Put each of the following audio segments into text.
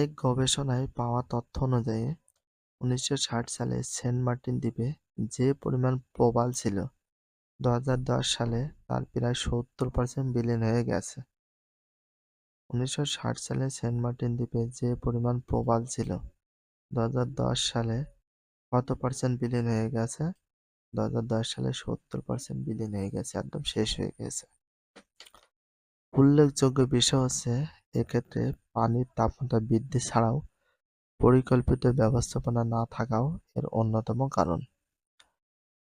এক গবেষণায় পাওয়া তথ্য অনুযায়ী, উনিশশো ষাট সালে সেন্ট মার্টিন দ্বীপে যে পরিমাণ প্রবাল ছিল, দু সালে তার প্রায় সত্তর পার্সেন্ট বিলীন হয়ে গেছে। উনিশশো ষাট সালে সেন্ট মার্টিন দ্বীপে যে পরিমাণ প্রবাল ছিল, দু হাজার দশ সালে কত পার্সেন্ট বিলীন হয়ে গেছে? দু হাজার দশ সালে সত্তর পার্সেন্ট বিলীন হয়ে গেছে, একদম শেষ হয়ে গেছে। উল্লেখযোগ্য বিষয় হচ্ছে এক্ষেত্রে পানির তাপমাত্রা বৃদ্ধি ছাড়াও পরিকল্পিত ব্যবস্থাপনা না থাকাও এর অন্যতম কারণ।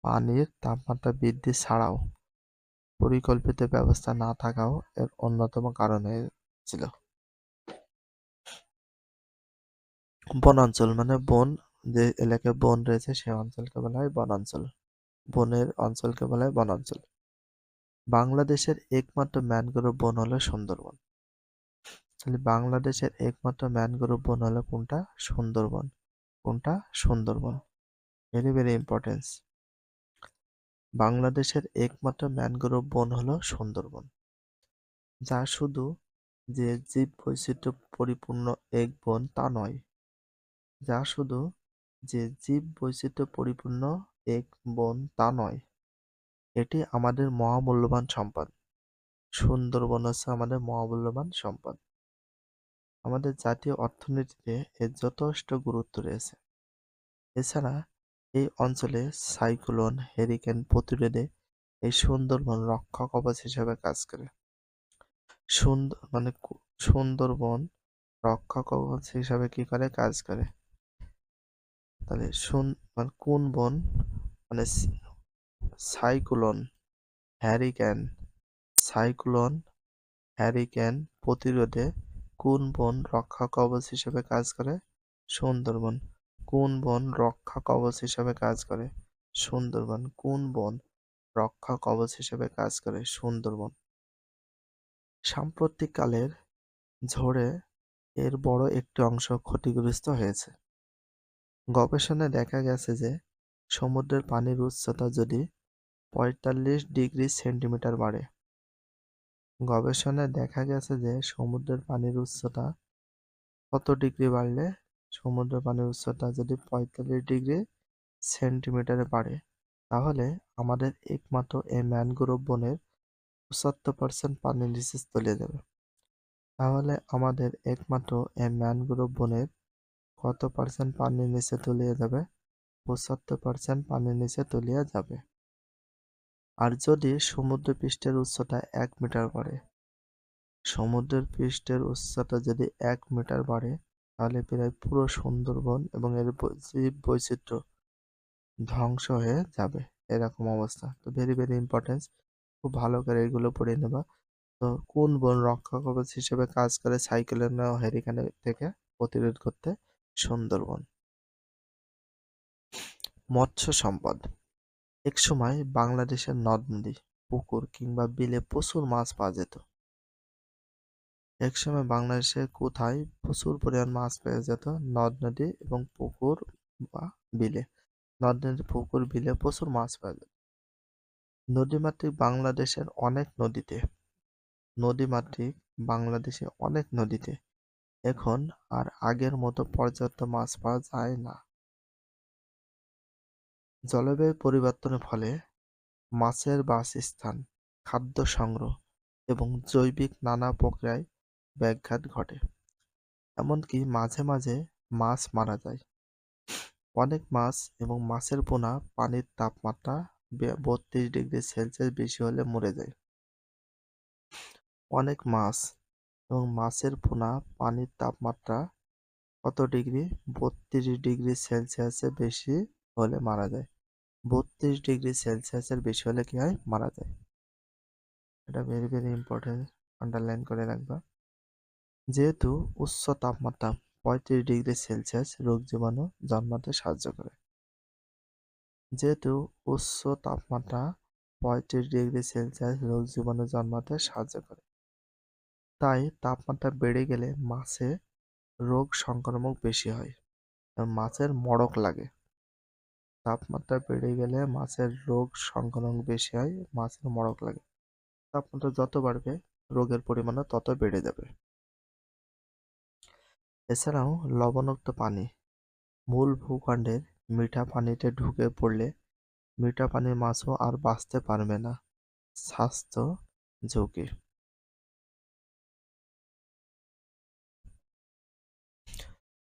পানির তাপমাত্রা বৃদ্ধি ছাড়াও পরিকল্পিত ব্যবস্থা না থাকাও এর অন্যতম কারণ হয়েছিল। বনাঞ্চল মানে বন, যে এলাকায় বন রয়েছে সে অঞ্চলকে বলা হয় বনাঞ্চল বনের অঞ্চলকে বলা হয় বনাঞ্চল বাংলাদেশের একমাত্র ম্যানগ্রোভ বন হলো সুন্দরবন। তাহলে বাংলাদেশের একমাত্র ম্যানগ্রোভ বন হলো কোনটা? সুন্দরবন। কোনটা? সুন্দরবন। ভেরি ভেরি ইম্পর্টেন্স বাংলাদেশের একমাত্র ম্যানগ্রোভ বন হলো সুন্দরবন। যা শুধু যে জীব বৈচিত্র্য পরিপূর্ণ এক বন তা নয়, যা শুধু যে জীব বৈচিত্র্য পরিপূর্ণ এক বন তা নয়, এটি আমাদের মহামূল্যবান সম্পদ। সুন্দরবন হচ্ছে আমাদের মহামূল্যবান সম্পদ। আমাদের জাতীয় অর্থনীতিতে এর যথেষ্ট গুরুত্ব রয়েছে। এছাড়া এই অঞ্চলে সাইক্লোন, হেরিকেন প্রতিরোধে এই সুন্দরবন রক্ষা কবচ হিসেবে কাজ করে। সুন্দর মানে সুন্দরবন রক্ষা কবচ হিসাবে কি করে? কাজ করে। তাহলে মানে কোন বন? মানে সাইক্লোন হ্যারিকেন সাইক্লোন হ্যারিকেন প্রতিরোধে কোন বন রক্ষা কবচ হিসেবে কাজ করে? সুন্দরবন। কোন বন রক্ষা কবচ হিসেবে কাজ করে? সুন্দরবন। কোন বন রক্ষা কবচ হিসেবে কাজ করে? সুন্দরবন। সাম্প্রতিককালের ঝড়ে এর বড় একটি অংশ ক্ষতিগ্রস্ত হয়েছে। গবেষণায় দেখা গেছে যে, সমুদ্রের পানির উচ্চতা যদি পঁয়তাল্লিশ ডিগ্রি সেন্টিমিটার বাড়ে গবেষণায় দেখা গেছে যে সমুদ্রের পানির উচ্চতা কত ডিগ্রি বাড়লে? সমুদ্রের পানির উচ্চতা যদি পঁয়তাল্লিশ ডিগ্রি সেন্টিমিটারে বাড়ে, তাহলে আমাদের একমাত্র এই ম্যানগ্রোভ বনের পঁচাত্তর পার্সেন্ট পানির নিচে তলিয়ে যাবে। তাহলে আমাদের একমাত্র এই ম্যানগ্রোভ বনের কত পার্সেন্ট পানির নিচে তলিয়ে যাবে? পঁচাত্তর পার্সেন্ট পানির নিচে তলিয়ে যাবে। আর যদি সমুদ্র পৃষ্ঠের উচ্চতা এক মিটার বাড়ে? সমুদ্রের পৃষ্ঠের উচ্চতা যদি এক মিটার বাড়ে, তাহলে প্রায় পুরো সুন্দরবন এবং এর জীব বৈচিত্র্য ধ্বংস হয়ে যাবে। এরকম অবস্থা। তো ভেরি ভেরি ইম্পর্টেন্স খুব ভালো করে এগুলো পড়ে নেবা। তো কোন বন রক্ষা কবচ হিসেবে কাজ করে সাইকেলের হেরিখানে থেকে প্রতিরোধ করতে? সুন্দরবন। মৎস্য সম্পদ। একসময় বাংলাদেশের নদ-নদী, পুকুর কিংবা বিলে প্রচুর মাছ পাওয়া যেত। একসময় বাংলাদেশে কোথায় প্রচুর পরিমাণ মাছ পাওয়া যেত নদ-নদী এবং পুকুর বা বিলে নদ-নদী, পুকুর, বিলে প্রচুর মাছ পাওয়া যেত। নদীমাতৃক বাংলাদেশের অনেক নদীতে নদীমাতৃক বাংলাদেশে অনেক নদীতে এখন আর আগের মতো পর্যাপ্ত মাছ পাওয়া যায় না। জলবায়ু পরিবর্তনের ফলে মাছের বাসস্থান, খাদ্য সংগ্রহ এবং জৈবিক নানা প্রক্রিয়ায় ব্যাঘাত ঘটে, এমনকি মাঝে মাঝে মাছ মারা যায়। অনেক মাছ এবং মাছের পোনা পানির তাপমাত্রা বত্রিশ ডিগ্রি সেলসিয়াস বেশি হলে মরে যায়। অনেক মাছ এবং মাছের পোনা পানির তাপমাত্রা কত ডিগ্রি বত্রিশ ডিগ্রি সেলসিয়াসে বেশি হলে মারা যায় বত্রিশ ডিগ্রি সেলসিয়াসের বেশি হলে কি হয়? মারা যায়। এটা ভেরি ভেরি ইম্পর্টেন্ট আন্ডারলাইন করে রাখবা। যেহেতু উচ্চ তাপমাত্রা পঁয়ত্রিশ ডিগ্রি সেলসিয়াস রোগ জীবাণু জন্মাতে সাহায্য করে। যেহেতু উচ্চ তাপমাত্রা পঁয়ত্রিশ ডিগ্রি সেলসিয়াস রোগ জীবাণু জন্মাতে সাহায্য করে। তাই তাপমাত্রা বেড়ে গেলে মাছে রোগ সংক্রামক বেশি হয়। মাছের মড়ক লাগে। তাপমাত্রা বেড়ে গেলে মাছের রোগ সংক্রমণ বেশি হয়, মাছের মড়ক লাগে। তাপমাত্রা যত বাড়বে, রোগের পরিমাণও তত বেড়ে যাবে। এছাড়াও লবণাক্ত পানি। মূল ভূখণ্ডের মিঠা পানিতে ঢুকে পড়লে মিঠা পানির মাছও আর বাঁচতে পারবে না। স্বাস্থ্য ঝুঁকি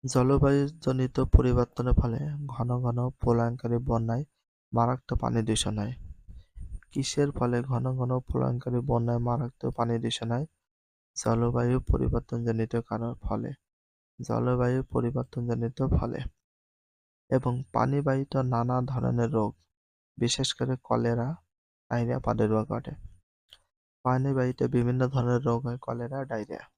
জলবায়ুজনিত পরিবর্তনের ফলে ঘন ঘন প্রলয়ঙ্কারী বন্যায় মারাত্মক পানি দূষণ হয়। কিসের ফলে ঘন ঘন প্রলয়ঙ্কারী বন্যায় মারাত্মক পানি দূষণ হয়? জলবায়ু পরিবর্তনজনিত কারণ ফলে। জলবায়ু পরিবর্তনজনিত ফলে। এবং পানিবাহিত নানা ধরনের রোগ, বিশেষ করে কলেরা, ডায়রিয়া, প্রাদুর্ভাব ঘটে। পানিবাহিত বিভিন্ন ধরনের রোগ হয়, কলেরা, ডায়রিয়া।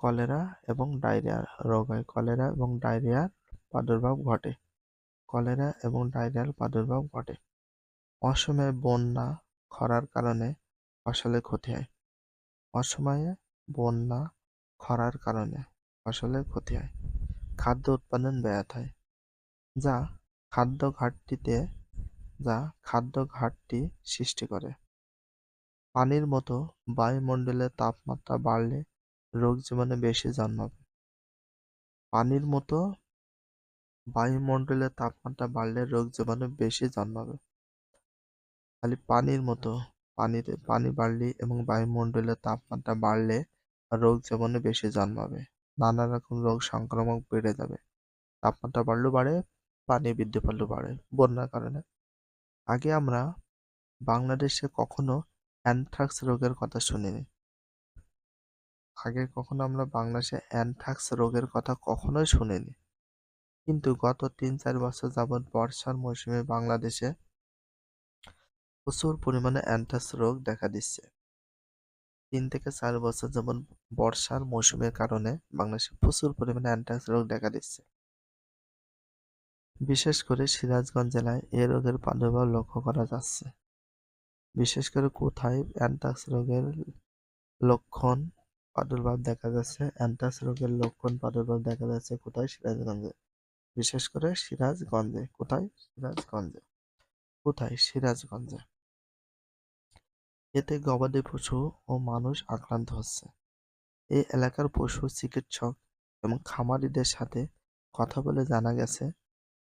কলেরা এবং ডায়রিয়া রোগ হয় কলেরা এবং ডায়রিয়ার প্রাদুর্ভাব ঘটে। কলেরা এবং ডায়রিয়ার প্রাদুর্ভাব ঘটে। অসময়ে বন্যা খরার কারণে ফসলের ক্ষতি হয়। অসময়ে বন্যা খরার কারণে ফসলের ক্ষতি হয়। খাদ্য উৎপাদন ব্যাহত হয়। যা খাদ্য ঘাটতিতে, যা খাদ্য ঘাটতি সৃষ্টি করে। পানির মতো বায়ুমণ্ডলের তাপমাত্রা বাড়লে রোগ জীবাণু বেশি জন্মাবে। পানির মতো বায়ুমণ্ডলের তাপমাত্রা বাড়লে রোগ জীবাণু বেশি জন্মাবে। খালি পানির মতো, পানিতে, পানি বাড়লে এবং বায়ুমণ্ডলের তাপমাত্রা বাড়লে রোগ জীবাণু বেশি জন্মাবে। নানা রকম রোগ সংক্রামক বেড়ে যাবে। তাপমাত্রা বাড়লেও বাড়ে, পানি বৃদ্ধি পারলেও বাড়ে, বন্যার কারণে। আগে আমরা বাংলাদেশে কখনো অ্যানথ্রাক্স রোগের কথা শুনিনি। আগে কখনো আমরা বাংলাদেশে অ্যানথ্রাক্স রোগের কথা কখনোই শুনিনি। কিন্তু গত তিন চার বছর যাবৎ বর্ষার মৌসুমে বাংলাদেশে প্রচুর পরিমাণে অ্যানথ্রাক্স রোগ দেখা দিচ্ছে। তিন থেকে চার বছর যেমন বর্ষার মৌসুমের কারণে বাংলাদেশে প্রচুর পরিমাণে অ্যানথ্রাক্স রোগ দেখা দিচ্ছে। বিশেষ করে সিরাজগঞ্জ জেলায় এ রোগের প্রাদুর্ভাব লক্ষ্য করা যাচ্ছে। বিশেষ করে কোথায় অ্যানথ্রাক্স রোগের লক্ষণ প্রাদুর্ভাব দেখা যাচ্ছে অ্যানথ্রাক্স রোগের লক্ষণ প্রাদুর্ভাব দেখা যাচ্ছে কোথায়? সিরাজগঞ্জে। বিশেষ করে সিরাজগঞ্জে। কোথায়? সিরাজগঞ্জে। কোথায়? সিরাজগঞ্জে। এতে গবাদি পশু ও মানুষ আক্রান্ত হচ্ছে। এই এলাকার পশু চিকিৎসক এবং খামারিদের সাথে কথা বলে জানা গেছে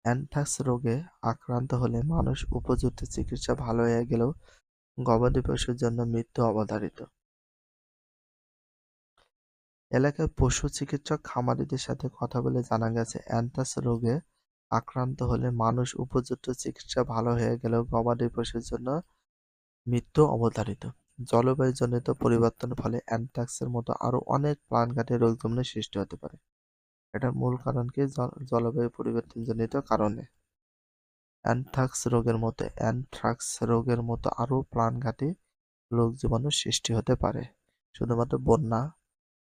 অ্যানথ্রাক্স রোগে আক্রান্ত হলে মানুষ উপযুক্ত চিকিৎসা ভালো হয়ে গেলেও গবাদি পশুর জন্য মৃত্যু অবধারিত। এলাকার পশু চিকিৎসক খামারিদের সাথে কথা বলে জানা গেছে অ্যানথ্রাক্স রোগে আক্রান্ত হলে মানুষ উপযুক্ত চিকিৎসা ভালো হয়ে গেলেও গবাদি পশুর জন্য মৃত্যু অবধারিত। জলবায়ুজনিত পরিবর্তনের ফলে অ্যানথ্রাক্সের মতো আরও অনেক প্রাণঘাতী রোগ জীবাণুর সৃষ্টি হতে পারে। এটার মূল কারণ কি? জলবায়ু পরিবর্তনজনিত কারণে। অ্যানথ্রাক্স রোগের মতো, অ্যানথ্রাক্স রোগের মতো আরও প্রাণঘাতী রোগ জীবাণুর সৃষ্টি হতে পারে। শুধুমাত্র বন্যা